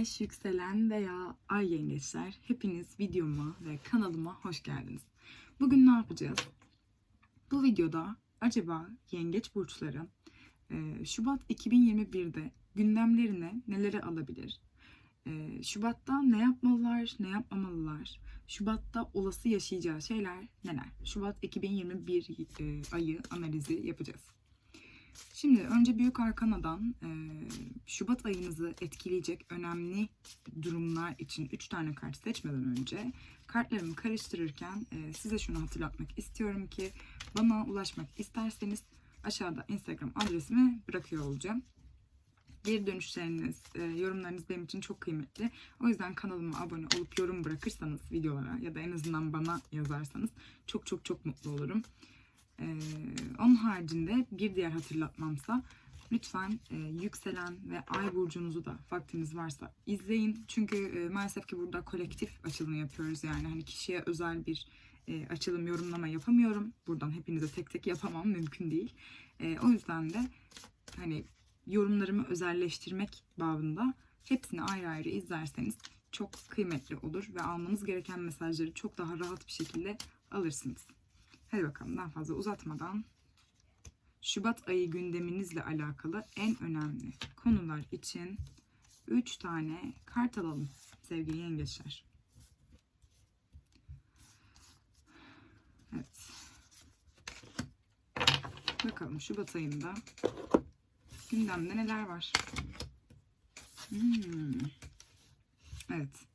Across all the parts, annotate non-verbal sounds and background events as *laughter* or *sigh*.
Güneş, yükselen veya ay yengeçler hepiniz videoma ve kanalıma hoş geldiniz. Bugün ne yapacağız? Bu videoda acaba yengeç burçları e, Şubat 2021'de gündemlerine neleri alabilir? E, Şubat'ta ne yapmalılar, ne yapmamalılar? Şubat'ta olası yaşayacağı şeyler neler? Şubat 2021 e, ayı analizi yapacağız. Şimdi önce Büyük Arkana'dan e, Şubat ayınızı etkileyecek önemli durumlar için 3 tane kart seçmeden önce kartlarımı karıştırırken e, size şunu hatırlatmak istiyorum ki bana ulaşmak isterseniz aşağıda Instagram adresimi bırakıyor olacağım. Geri dönüşleriniz, e, yorumlarınız benim için çok kıymetli. O yüzden kanalıma abone olup yorum bırakırsanız videolara ya da en azından bana yazarsanız çok çok çok mutlu olurum. Ee, onun haricinde bir diğer hatırlatmamsa lütfen e, yükselen ve ay burcunuzu da vaktiniz varsa izleyin. Çünkü e, maalesef ki burada kolektif açılım yapıyoruz. Yani hani kişiye özel bir e, açılım yorumlama yapamıyorum. Buradan hepinize tek tek yapamam mümkün değil. E, o yüzden de hani yorumlarımı özelleştirmek babında hepsini ayrı ayrı izlerseniz çok kıymetli olur ve almanız gereken mesajları çok daha rahat bir şekilde alırsınız. Hadi bakalım daha fazla uzatmadan Şubat ayı gündeminizle alakalı en önemli konular için 3 tane kart alalım sevgili yengeçler. Evet. Bakalım Şubat ayında gündemde neler var? Hmm. Evet.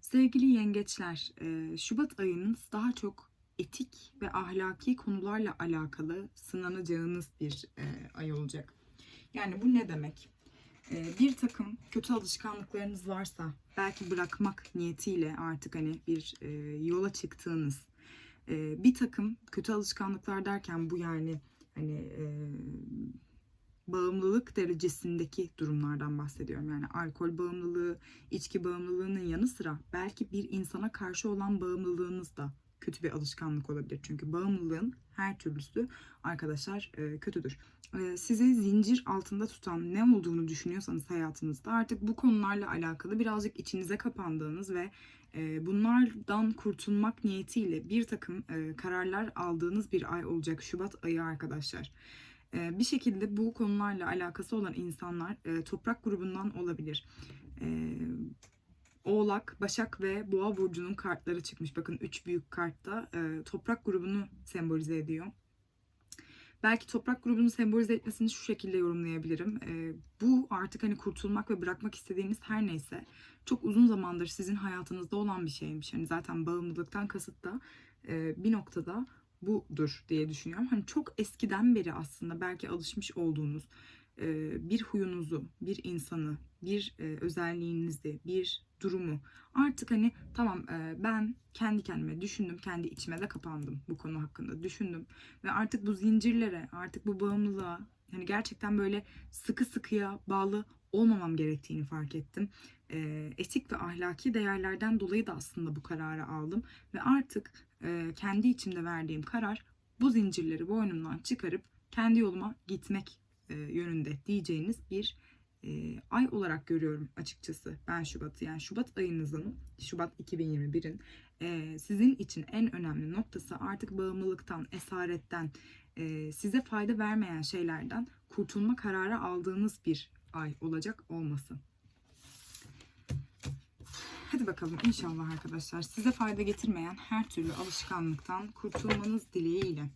Sevgili yengeçler, e, Şubat ayınız daha çok etik ve ahlaki konularla alakalı sınanacağınız bir e, ay olacak. Yani bu ne demek? E, bir takım kötü alışkanlıklarınız varsa belki bırakmak niyetiyle artık hani bir e, yola çıktığınız e, bir takım kötü alışkanlıklar derken bu yani hani e, bağımlılık derecesindeki durumlardan bahsediyorum. Yani alkol bağımlılığı, içki bağımlılığının yanı sıra belki bir insana karşı olan bağımlılığınız da kötü bir alışkanlık olabilir. Çünkü bağımlılığın her türlüsü arkadaşlar e, kötüdür. E, sizi zincir altında tutan ne olduğunu düşünüyorsanız hayatınızda artık bu konularla alakalı birazcık içinize kapandığınız ve e, bunlardan kurtulmak niyetiyle bir takım e, kararlar aldığınız bir ay olacak Şubat ayı arkadaşlar. E, bir şekilde bu konularla alakası olan insanlar e, toprak grubundan olabilir. Oğlak, Başak ve Boğa burcunun kartları çıkmış. Bakın üç büyük kartta e, toprak grubunu sembolize ediyor. Belki toprak grubunu sembolize etmesini şu şekilde yorumlayabilirim. E, bu artık hani kurtulmak ve bırakmak istediğiniz her neyse çok uzun zamandır sizin hayatınızda olan bir şeymiş. Hani zaten bağımlılıktan kasıt da e, bir noktada budur diye düşünüyorum. Hani çok eskiden beri aslında belki alışmış olduğunuz bir huyunuzu, bir insanı, bir e, özelliğinizi, bir durumu artık hani tamam e, ben kendi kendime düşündüm, kendi içime de kapandım bu konu hakkında düşündüm ve artık bu zincirlere, artık bu bağımlılığa hani gerçekten böyle sıkı sıkıya bağlı olmamam gerektiğini fark ettim. Etik ve ahlaki değerlerden dolayı da aslında bu kararı aldım ve artık kendi içimde verdiğim karar bu zincirleri boynumdan çıkarıp kendi yoluma gitmek e, yönünde diyeceğiniz bir e, ay olarak görüyorum açıkçası ben Şubat'ı. Yani Şubat ayınızın, Şubat 2021'in e, sizin için en önemli noktası artık bağımlılıktan, esaretten, e, size fayda vermeyen şeylerden kurtulma kararı aldığınız bir ay olacak olması. Hadi bakalım inşallah arkadaşlar size fayda getirmeyen her türlü alışkanlıktan kurtulmanız dileğiyle.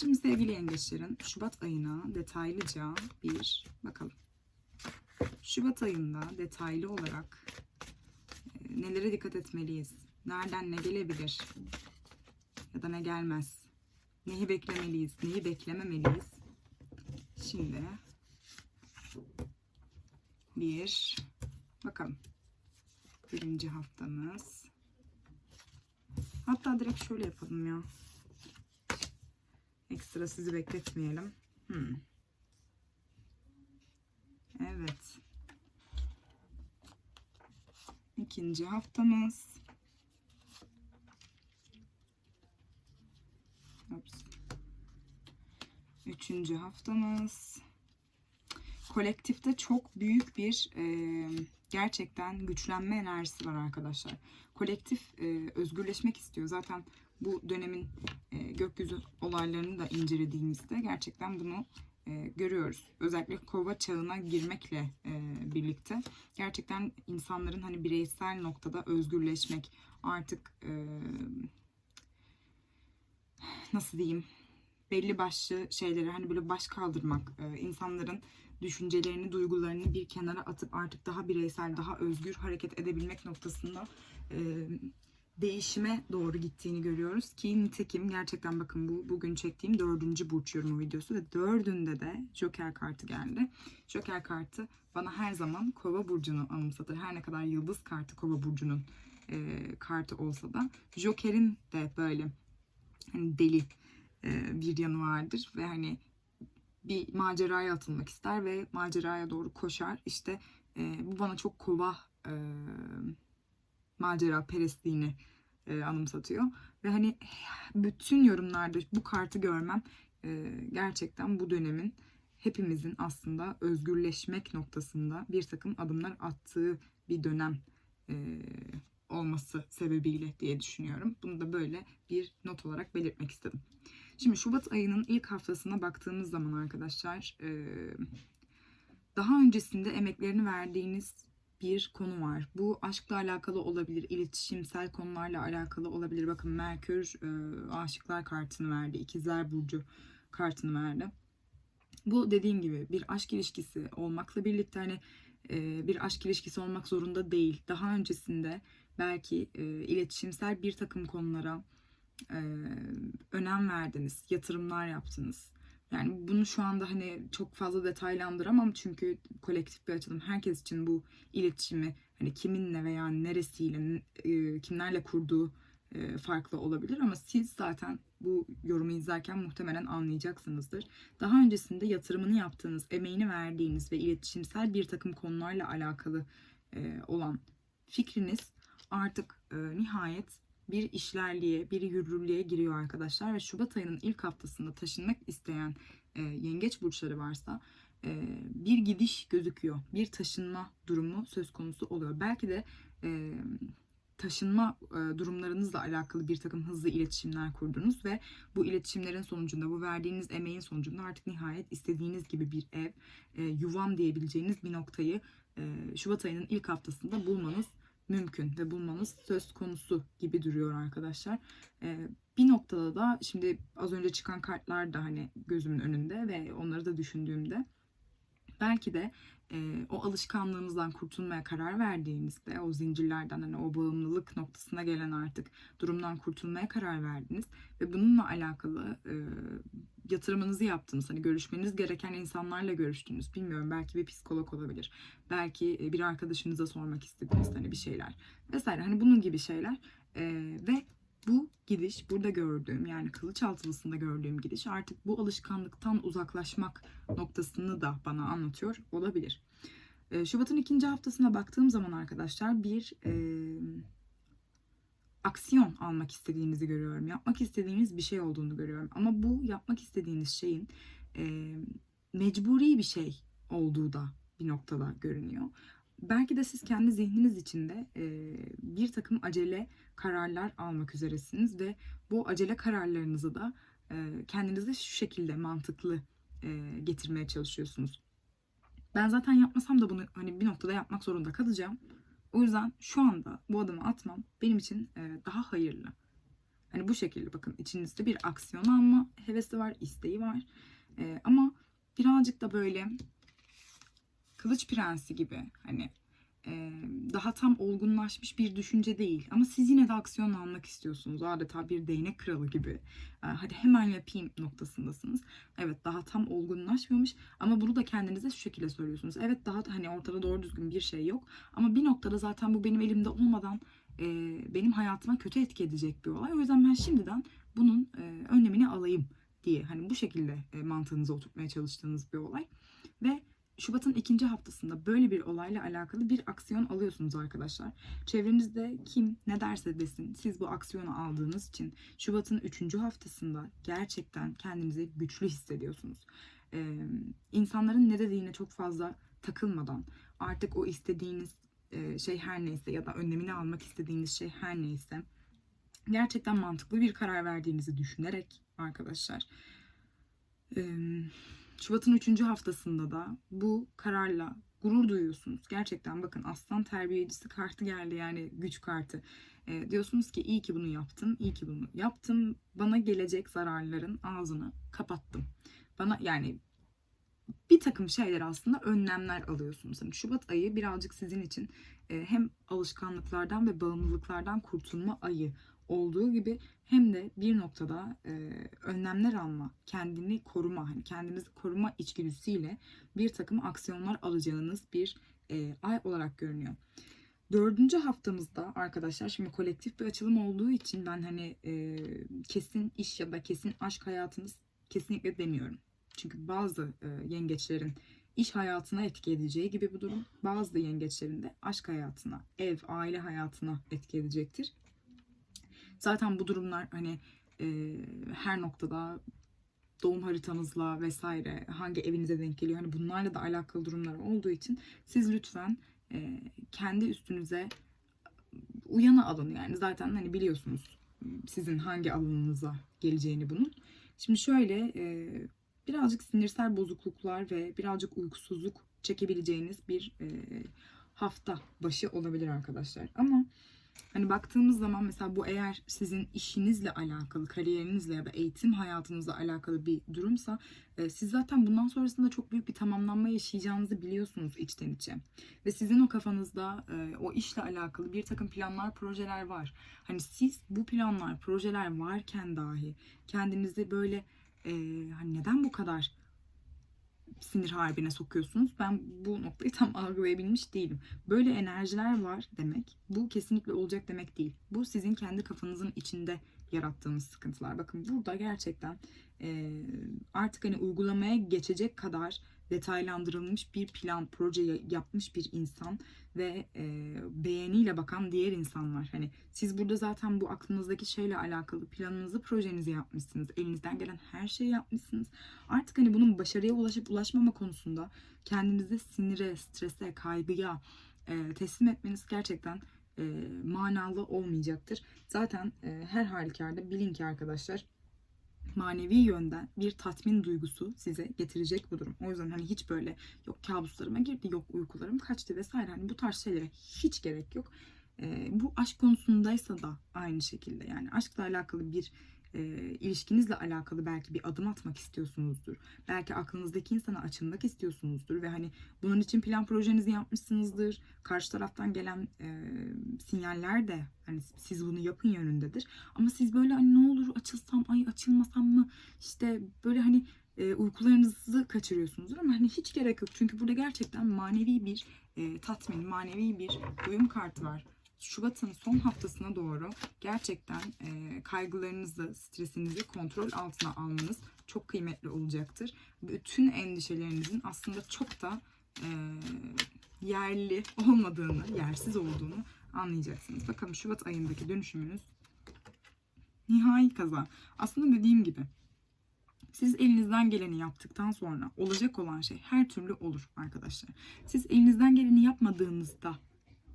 Şimdi sevgili yengeçlerin Şubat ayına detaylıca bir bakalım. Şubat ayında detaylı olarak e, nelere dikkat etmeliyiz? Nereden ne gelebilir? Ya da ne gelmez? Neyi beklemeliyiz? Neyi beklememeliyiz? Şimdi bir bakalım. Birinci haftamız. Hatta direkt şöyle yapalım ya. Ekstra sizi bekletmeyelim. Hmm. Evet. İkinci haftamız. Ups. Üçüncü haftamız. kolektifte çok büyük bir e, gerçekten güçlenme enerjisi var arkadaşlar. Kolektif e, özgürleşmek istiyor. Zaten bu dönemin e, gökyüzü olaylarını da incelediğimizde gerçekten bunu e, görüyoruz. Özellikle kova çağına girmekle e, birlikte gerçekten insanların hani bireysel noktada özgürleşmek artık e, nasıl diyeyim belli başlı şeyleri hani böyle baş kaldırmak, e, insanların düşüncelerini, duygularını bir kenara atıp artık daha bireysel, daha özgür hareket edebilmek noktasında e, değişime doğru gittiğini görüyoruz ki nitekim gerçekten bakın bu bugün çektiğim dördüncü burç yorumu videosu ve dördünde de Joker kartı geldi. Joker kartı bana her zaman Kova burcunu anımsatır. Her ne kadar yıldız kartı Kova burcunun e, kartı olsa da Joker'in de böyle hani deli e, bir yanı vardır ve hani bir maceraya atılmak ister ve maceraya doğru koşar. İşte e, bu bana çok kova e, macera perestliğini e, anımsatıyor. Ve hani bütün yorumlarda bu kartı görmem e, gerçekten bu dönemin hepimizin aslında özgürleşmek noktasında bir takım adımlar attığı bir dönem e, olması sebebiyle diye düşünüyorum. Bunu da böyle bir not olarak belirtmek istedim. Şimdi Şubat ayının ilk haftasına baktığımız zaman arkadaşlar e, daha öncesinde emeklerini verdiğiniz bir konu var. Bu aşkla alakalı olabilir, iletişimsel konularla alakalı olabilir. Bakın Merkür e, aşıklar kartını verdi, ikizler burcu kartını verdi. Bu dediğim gibi bir aşk ilişkisi olmakla birlikte hani e, bir aşk ilişkisi olmak zorunda değil. Daha öncesinde belki e, iletişimsel bir takım konulara e, önem verdiniz, yatırımlar yaptınız. Yani bunu şu anda hani çok fazla detaylandıramam çünkü kolektif bir açılım. Herkes için bu iletişimi hani kiminle veya neresiyle, e, kimlerle kurduğu e, farklı olabilir ama siz zaten bu yorumu izlerken muhtemelen anlayacaksınızdır. Daha öncesinde yatırımını yaptığınız, emeğini verdiğiniz ve iletişimsel bir takım konularla alakalı e, olan fikriniz artık nihayet bir işlerliğe, bir yürürlüğe giriyor arkadaşlar ve Şubat ayının ilk haftasında taşınmak isteyen e, yengeç burçları varsa e, bir gidiş gözüküyor. Bir taşınma durumu söz konusu oluyor. Belki de e, taşınma e, durumlarınızla alakalı bir takım hızlı iletişimler kurdunuz ve bu iletişimlerin sonucunda, bu verdiğiniz emeğin sonucunda artık nihayet istediğiniz gibi bir ev, e, yuvam diyebileceğiniz bir noktayı e, Şubat ayının ilk haftasında bulmanız mümkün ve bulmanız söz konusu gibi duruyor arkadaşlar. Ee, bir noktada da şimdi az önce çıkan kartlar da hani gözümün önünde ve onları da düşündüğümde belki de e, o alışkanlığınızdan kurtulmaya karar verdiğinizde o zincirlerden hani o bağımlılık noktasına gelen artık durumdan kurtulmaya karar verdiniz ve bununla alakalı e, yatırımınızı yaptınız. Hani görüşmeniz gereken insanlarla görüştünüz. Bilmiyorum belki bir psikolog olabilir. Belki bir arkadaşınıza sormak istediniz hani bir şeyler vesaire. Hani bunun gibi şeyler e, ve bu gidiş burada gördüğüm yani kılıç altılısında gördüğüm gidiş artık bu alışkanlıktan uzaklaşmak noktasını da bana anlatıyor olabilir. E, Şubat'ın ikinci haftasına baktığım zaman arkadaşlar bir e, aksiyon almak istediğinizi görüyorum. Yapmak istediğiniz bir şey olduğunu görüyorum. Ama bu yapmak istediğiniz şeyin e, mecburi bir şey olduğu da bir noktada görünüyor. Belki de siz kendi zihniniz içinde e, bir takım acele kararlar almak üzeresiniz ve bu acele kararlarınızı da e, kendinize şu şekilde mantıklı e, getirmeye çalışıyorsunuz. Ben zaten yapmasam da bunu hani bir noktada yapmak zorunda kalacağım. O yüzden şu anda bu adımı atmam benim için e, daha hayırlı. Hani bu şekilde bakın içinizde bir aksiyon alma hevesi var, isteği var. E, ama birazcık da böyle kılıç prensi gibi hani e, daha tam olgunlaşmış bir düşünce değil. Ama siz yine de aksiyon almak istiyorsunuz. Adeta bir değnek kralı gibi. E, hadi hemen yapayım noktasındasınız. Evet daha tam olgunlaşmamış ama bunu da kendinize şu şekilde söylüyorsunuz. Evet daha hani ortada doğru düzgün bir şey yok. Ama bir noktada zaten bu benim elimde olmadan e, benim hayatıma kötü etki edecek bir olay. O yüzden ben şimdiden bunun e, önlemini alayım diye hani bu şekilde e, mantığınıza oturtmaya çalıştığınız bir olay. Ve Şubat'ın ikinci haftasında böyle bir olayla alakalı bir aksiyon alıyorsunuz arkadaşlar. Çevrenizde kim ne derse desin siz bu aksiyonu aldığınız için Şubat'ın üçüncü haftasında gerçekten kendinizi güçlü hissediyorsunuz. e, insanların ne dediğine çok fazla takılmadan artık o istediğiniz şey her neyse ya da önlemini almak istediğiniz şey her neyse gerçekten mantıklı bir karar verdiğinizi düşünerek arkadaşlar e, Şubat'ın 3. haftasında da bu kararla gurur duyuyorsunuz. Gerçekten bakın aslan terbiyecisi kartı geldi yani güç kartı. E, diyorsunuz ki iyi ki bunu yaptım, iyi ki bunu yaptım. Bana gelecek zararların ağzını kapattım. Bana yani bir takım şeyler aslında önlemler alıyorsunuz. Yani Şubat ayı birazcık sizin için e, hem alışkanlıklardan ve bağımlılıklardan kurtulma ayı olduğu gibi hem de bir noktada e, önlemler alma, kendini koruma, hani kendinizi koruma içgüdüsüyle bir takım aksiyonlar alacağınız bir e, ay olarak görünüyor. Dördüncü haftamızda arkadaşlar şimdi kolektif bir açılım olduğu için ben hani e, kesin iş ya da kesin aşk hayatınız kesinlikle demiyorum. Çünkü bazı e, yengeçlerin iş hayatına etki edeceği gibi bu durum bazı yengeçlerin de aşk hayatına, ev, aile hayatına etki edecektir. Zaten bu durumlar hani e, her noktada doğum haritanızla vesaire hangi evinize denk geliyor hani bunlarla da alakalı durumlar olduğu için siz lütfen e, kendi üstünüze uyana alın yani zaten hani biliyorsunuz sizin hangi alanınıza geleceğini bunun. Şimdi şöyle e, birazcık sinirsel bozukluklar ve birazcık uykusuzluk çekebileceğiniz bir e, hafta başı olabilir arkadaşlar. Ama hani baktığımız zaman mesela bu eğer sizin işinizle alakalı, kariyerinizle ya da eğitim hayatınızla alakalı bir durumsa e, siz zaten bundan sonrasında çok büyük bir tamamlanma yaşayacağınızı biliyorsunuz içten içe. Ve sizin o kafanızda e, o işle alakalı bir takım planlar, projeler var. Hani siz bu planlar, projeler varken dahi kendinizi böyle e, hani neden bu kadar sinir harbine sokuyorsunuz? Ben bu noktayı tam *laughs* algılayabilmiş değilim. Böyle enerjiler var demek. Bu kesinlikle olacak demek değil. Bu sizin kendi kafanızın içinde yarattığınız sıkıntılar. Bakın burada gerçekten e, artık hani uygulamaya geçecek kadar detaylandırılmış bir plan, proje yapmış bir insan ve e, beğeniyle bakan diğer insanlar. Hani siz burada zaten bu aklınızdaki şeyle alakalı planınızı, projenizi yapmışsınız. Elinizden gelen her şeyi yapmışsınız. Artık hani bunun başarıya ulaşıp ulaşmama konusunda kendinizi sinire, strese, kaygıya e, teslim etmeniz gerçekten e, manalı olmayacaktır. Zaten e, her halükarda bilin ki arkadaşlar manevi yönden bir tatmin duygusu size getirecek bu durum. O yüzden hani hiç böyle yok kabuslarıma girdi, yok uykularım kaçtı vesaire. Hani bu tarz şeylere hiç gerek yok. E, bu aşk konusundaysa da aynı şekilde yani aşkla alakalı bir e, ilişkinizle alakalı belki bir adım atmak istiyorsunuzdur. Belki aklınızdaki insana açılmak istiyorsunuzdur ve hani bunun için plan projenizi yapmışsınızdır. Karşı taraftan gelen e, sinyaller de hani siz bunu yapın yönündedir. Ama siz böyle hani ne olur açılsam ay açılmasam mı işte böyle hani e, uykularınızı kaçırıyorsunuzdur ama hani hiç gerek yok. Çünkü burada gerçekten manevi bir e, tatmin, manevi bir uyum kartı var. Şubat'ın son haftasına doğru gerçekten e, kaygılarınızı, stresinizi kontrol altına almanız çok kıymetli olacaktır. Bütün endişelerinizin aslında çok da e, yerli olmadığını, yersiz olduğunu anlayacaksınız. Bakalım Şubat ayındaki dönüşümünüz nihai kaza. Aslında dediğim gibi siz elinizden geleni yaptıktan sonra olacak olan şey her türlü olur arkadaşlar. Siz elinizden geleni yapmadığınızda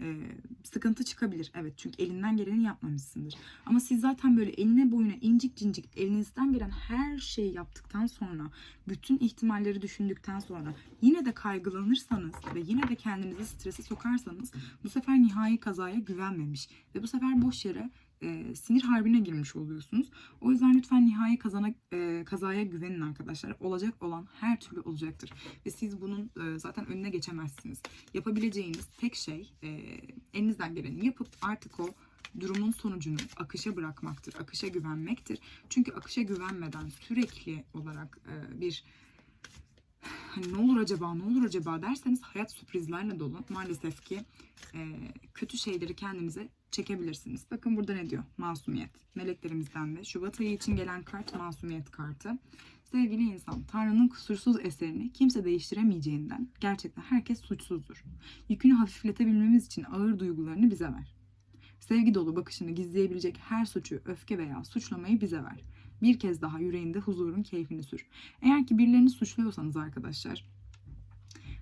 e, sıkıntı çıkabilir. Evet çünkü elinden geleni yapmamışsındır. Ama siz zaten böyle eline boyuna incik cincik elinizden gelen her şeyi yaptıktan sonra bütün ihtimalleri düşündükten sonra yine de kaygılanırsanız ve yine de kendinizi strese sokarsanız bu sefer nihai kazaya güvenmemiş ve bu sefer boş yere e, sinir harbine girmiş oluyorsunuz. O yüzden lütfen nihai kazana, e, kazaya güvenin arkadaşlar. Olacak olan her türlü olacaktır. Ve siz bunun e, zaten önüne geçemezsiniz. Yapabileceğiniz tek şey e, elinizden geleni yapıp artık o durumun sonucunu akışa bırakmaktır. Akışa güvenmektir. Çünkü akışa güvenmeden sürekli olarak e, bir hani ne olur acaba ne olur acaba derseniz hayat sürprizlerle dolu. Maalesef ki e, kötü şeyleri kendinize çekebilirsiniz. Bakın burada ne diyor? Masumiyet. Meleklerimizden de Şubat ayı için gelen kart masumiyet kartı. Sevgili insan, Tanrı'nın kusursuz eserini kimse değiştiremeyeceğinden gerçekten herkes suçsuzdur. Yükünü hafifletebilmemiz için ağır duygularını bize ver. Sevgi dolu bakışını gizleyebilecek her suçu, öfke veya suçlamayı bize ver. bir kez daha yüreğinde huzurun keyfini sür. Eğer ki birilerini suçluyorsanız arkadaşlar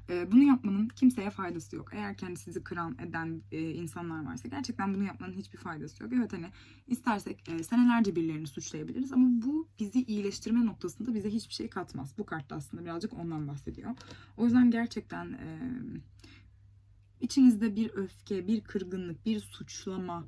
bunu yapmanın kimseye faydası yok. Eğer kendi sizi kıran eden e, insanlar varsa gerçekten bunu yapmanın hiçbir faydası yok. Evet hani istersek e, senelerce birilerini suçlayabiliriz ama bu bizi iyileştirme noktasında bize hiçbir şey katmaz. Bu kartta aslında birazcık ondan bahsediyor. O yüzden gerçekten e, içinizde bir öfke, bir kırgınlık, bir suçlama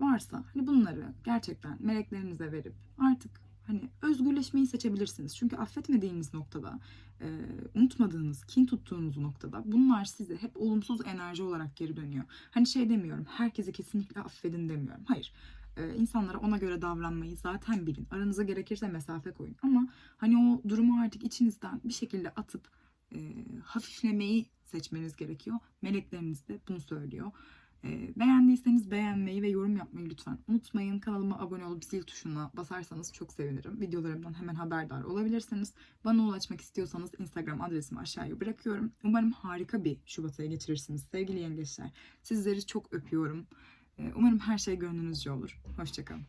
varsa hani bunları gerçekten meleklerinize verip artık hani özgürleşmeyi seçebilirsiniz. Çünkü affetmediğiniz noktada, e, unutmadığınız, kin tuttuğunuz noktada bunlar size hep olumsuz enerji olarak geri dönüyor. Hani şey demiyorum, herkese kesinlikle affedin demiyorum. Hayır. E, insanlara ona göre davranmayı zaten bilin. Aranıza gerekirse mesafe koyun. Ama hani o durumu artık içinizden bir şekilde atıp e, hafiflemeyi seçmeniz gerekiyor. Melekleriniz de bunu söylüyor. E, beğendiyseniz beğenmeyi ve yorum yapmayı lütfen unutmayın. Kanalıma abone olup zil tuşuna basarsanız çok sevinirim. Videolarımdan hemen haberdar olabilirsiniz. Bana ulaşmak istiyorsanız Instagram adresimi aşağıya bırakıyorum. Umarım harika bir Şubat ayı geçirirsiniz sevgili yengeçler. Sizleri çok öpüyorum. E, umarım her şey gönlünüzce olur. Hoşçakalın.